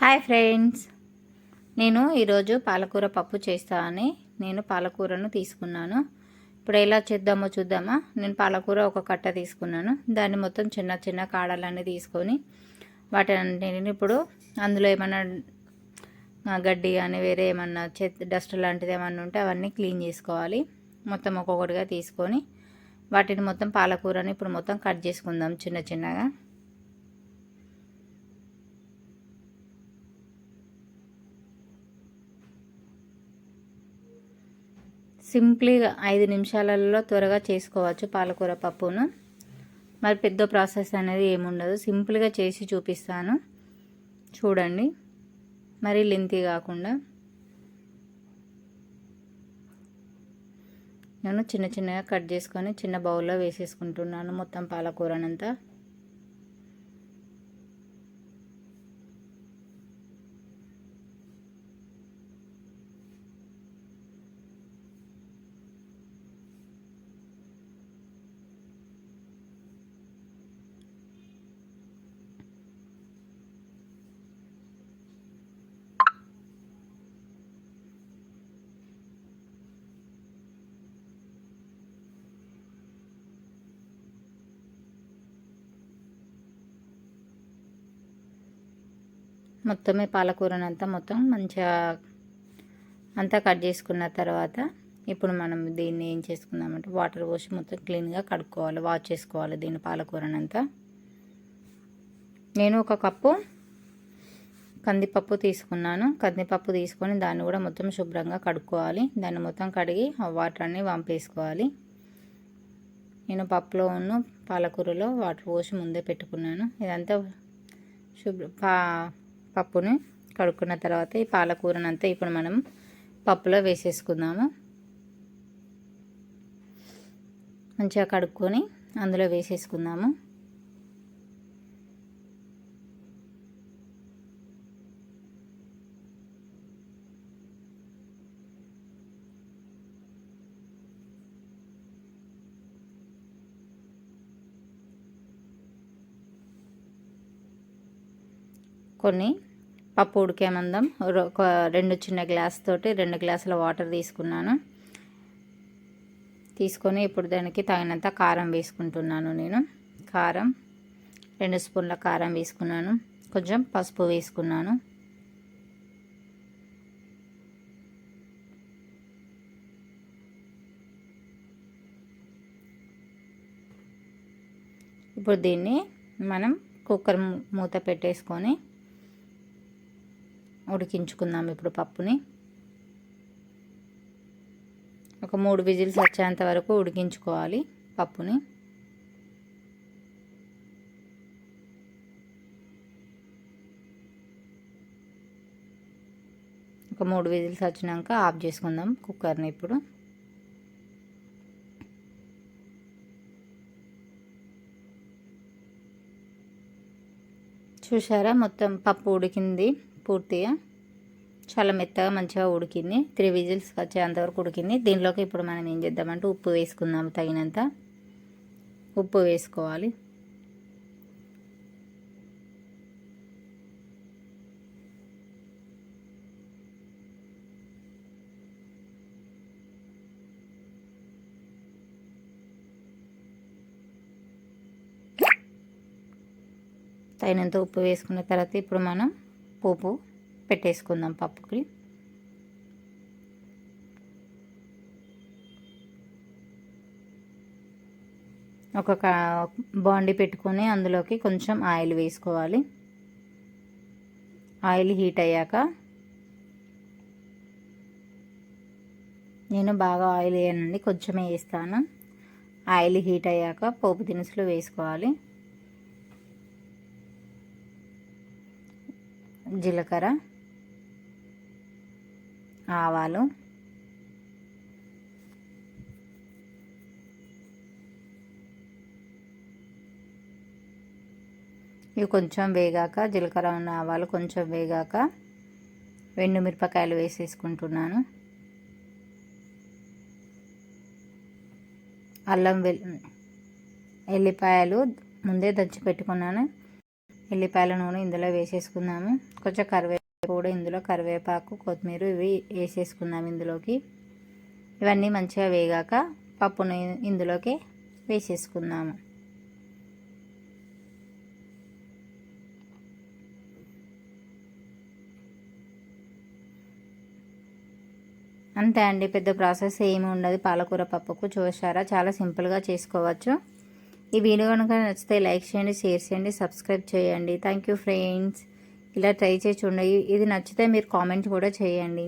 Hi friends. నేను ఈరోజు పాలకూర పప్పు చేస్తానని నేను పాలకూరను తీసుకున్నాను. ఇప్పుడు ఎలా చేద్దామో చూద్దామా? నేను పాలకూర ఒక కట్ట తీసుకున్నాను. దాన్ని మొత్తం చిన్న చిన్న కాడలన్నీ తీసుకొని వాటిని ఇప్పుడు అందులో ఏమన్నా గడ్డి కానీ వేరే ఏమన్నా చెత్త డస్ట్ లాంటిది ఏమన్నా ఉంటే అవన్నీ క్లీన్ చేసుకోవాలి. మొత్తం ఒక్కొక్కటిగా తీసుకొని వాటిని మొత్తం పాలకూరని ఇప్పుడు మొత్తం కట్ చేసుకుందాం చిన్న చిన్నగా. సింప్లీగా ఐదు నిమిషాలలో త్వరగా చేసుకోవచ్చు పాలకూర పప్పును. మరి పెద్ద ప్రాసెస్ అనేది ఏముండదు. సింపుల్గా చేసి చూపిస్తాను. చూడండి. మరీ లెంతీ కాకుండా. నేను చిన్న చిన్నగా కట్ చేసుకొని చిన్న బౌల్లో వేసేసుకుంటున్నాను మొత్తం పాలకూరనంతా. మొత్తమే పాలకూరనంతా మొత్తం మంచిగా అంతా కట్ చేసుకున్న తర్వాత ఇప్పుడు మనం దీన్ని ఏం చేసుకుందామంటే వాటర్ పోసి మొత్తం క్లీన్గా కడుక్కోవాలి వాష్ చేసుకోవాలి దీన్ని పాలకూరనంతా. నేను ఒక కప్పు కందిపప్పు తీసుకున్నాను. కందిపప్పు తీసుకొని దాన్ని కూడా మొత్తం శుభ్రంగా కడుక్కోవాలి. దాన్ని మొత్తం కడిగి ఆ వాటర్ అన్ని వంపేసుకోవాలి. నేను పప్పులో ఉన్న పాలకూరలో వాటర్ పోసి ముందే పెట్టుకున్నాను. ఇదంతా శుభ్ర పా పప్పుని కడుక్కున్న తర్వాత ఈ పాలకూరనంతా ఇప్పుడు మనం పప్పులో వేసేసుకుందాము. మంచిగా కడుక్కొని అందులో వేసేసుకుందాము. కొన్ని పప్పు ఉడికే మందం. ఒక రెండు చిన్న గ్లాస్ తోటి రెండు గ్లాసుల వాటర్ తీసుకున్నాను. తీసుకొని ఇప్పుడు దానికి తగినంత కారం వేసుకుంటున్నాను నేను. కారం రెండు స్పూన్ల కారం వేసుకున్నాను. కొంచెం పసుపు వేసుకున్నాను. ఇప్పుడు దీన్ని మనం కుక్కర్ మూత పెట్టేసుకొని ఉడికించుకుందాం ఇప్పుడు పప్పుని. ఒక మూడు విజిల్స్ వచ్చేంత వరకు ఉడికించుకోవాలి పప్పుని. ఒక మూడు విజిల్స్ వచ్చినాక ఆఫ్ చేసుకుందాం కుక్కర్ని ఇప్పుడు. చూసారా మొత్తం పప్పు ఉడికింది. పూర్తిగా చాలా మెత్తగా మంచిగా ఉడికింది. త్రీ విజిల్స్ వచ్చేంతవరకు ఉడికింది. దీనిలోకి ఇప్పుడు మనం ఏం చేద్దామంటే ఉప్పు వేసుకుందాం తగినంత. ఉప్పు వేసుకోవాలి. తగినంత ఉప్పు వేసుకున్న తర్వాత ఇప్పుడు మనం పోపు పెట్టేసుకుందాం పప్పుకి. ఒక కా- బాండి పెట్టుకొని అందులోకి కొంచెం ఆయిల్ వేసుకోవాలి. ఆయిల్ హీట్ అయ్యాక నేను బాగా ఆయిల్ వేయనండి కొంచెమే వేస్తాను. ఆయిల్ హీట్ అయ్యాక పోపు దినుసులు వేసుకోవాలి. జీలకర్ర ఆవాలు ఇవి కొంచెం వేగాక జీలకర్ర ఉన్న ఆవాలు కొంచెం వేగాక వెండు మిరపకాయలు వేసేసుకుంటున్నాను. అల్లం వెల్ ఎల్లిపాయలు ముందే దంచి పెట్టుకున్నాను. ఎల్లిపాయల నూనె ఇందులో వేసేసుకుందాము. కొంచెం కరివేపాకు కూడా ఇందులో. కరివేపాకు కొత్తిమీర ఇవి వేసేసుకుందాం ఇందులోకి. ఇవన్నీ మంచిగా వేగాక పప్పును ఇందులోకి వేసేసుకుందాము. అంతే అండి. పెద్ద ప్రాసెస్ ఏమి ఉండదు. పాలకూర పప్పుకు చూసారా చాలా సింపుల్గా చేసుకోవచ్చు. ఈ వీడియో కనుక నచ్చితే లైక్ చేయండి షేర్ చేయండి సబ్స్క్రైబ్ చేయండి. థ్యాంక్ యూ ఫ్రెండ్స్ ఇలా ట్రై చేసి చూడండి. ఇది నచ్చితే మీరు కామెంట్ కూడా చేయండి.